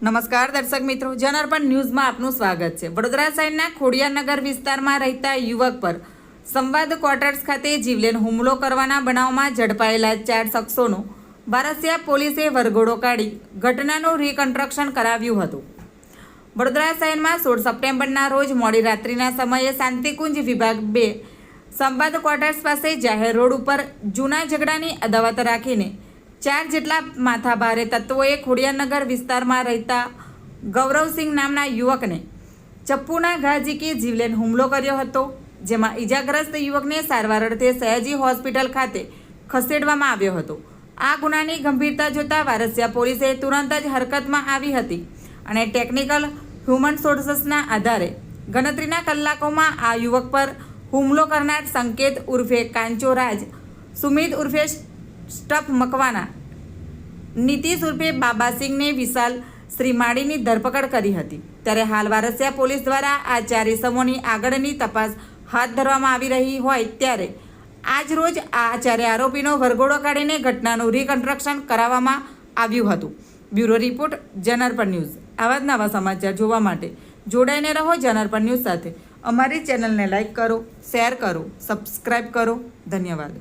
નમસ્કાર દર્શક મિત્રો જનઅર્પણ ન્યૂઝમાં આપનું સ્વાગત છે. વડોદરા શહેરના ખોડિયાનગર વિસ્તારમાં રહેતા યુવક પર સંવાદ ક્વાર્ટર્સ ખાતે જીવલેણ હુમલો કરવાના બનાવમાં ઝડપાયેલા ચાર શખ્સોનો બારસિયા પોલીસે વરઘોડો કાઢી ઘટનાનું રિકન્સ્ટ્રક્શન કરાવ્યું હતું. વડોદરા શહેરમાં સોળ સપ્ટેમ્બરના રોજ મોડી રાત્રિના સમયે શાંતિકુંજ વિભાગ બે સંવાદ ક્વાર્ટર્સ પાસે જાહેર રોડ ઉપર જૂના ઝઘડાની અદાવત રાખીને ચાર જેટલા માથાભારે તત્વોએ ખોડિયારનગર વિસ્તારમાં રહેતા ગૌરવસિંહ નામના યુવકને ચપ્પુના ઘા ઝીકી જીવલેણ હુમલો કર્યો હતો, જેમાં ઈજાગ્રસ્ત યુવકને સારવાર અર્થે સયાજી હોસ્પિટલ ખાતે ખસેડવામાં આવ્યો હતો. આ ગુનાની ગંભીરતા જોતાં વારસિયા પોલીસે તુરંત જ હરકતમાં આવી હતી અને ટેકનિકલ હ્યુમન સોર્સસના આધારે ગણતરીના કલાકોમાં આ યુવક પર હુમલો કરનાર સંકેત ઉર્ફે કાંચો રાજ સુમિત ઉર્ફે સ્ટફ મકવાના. નીતિશ ઉર્ફે બાબાસિંહને વિશાલ શ્રીમાળીની ધરપકડ કરી હતી. ત્યારે હાલ વારસિયા પોલીસ દ્વારા આ ચારે ઇસમોની આગળની તપાસ હાથ ધરવામાં આવી રહી હોય ત્યારે આજ રોજ આ ચારે આરોપીનો વરઘોડો કાઢીને ઘટનાનું રિકન્સ્ટ્રક્શન કરાવવામાં આવ્યું હતું. બ્યુરો રિપોર્ટ, જનરપણ ન્યૂઝ. આવા જ નવા સમાચાર જોવા માટે જોડાઈને રહો જનરપણ ન્યૂઝ સાથે. અમારી ચેનલને લાઇક કરો, શેર કરો સબસ્ક્રાઈબ કરો. ધન્યવાદ.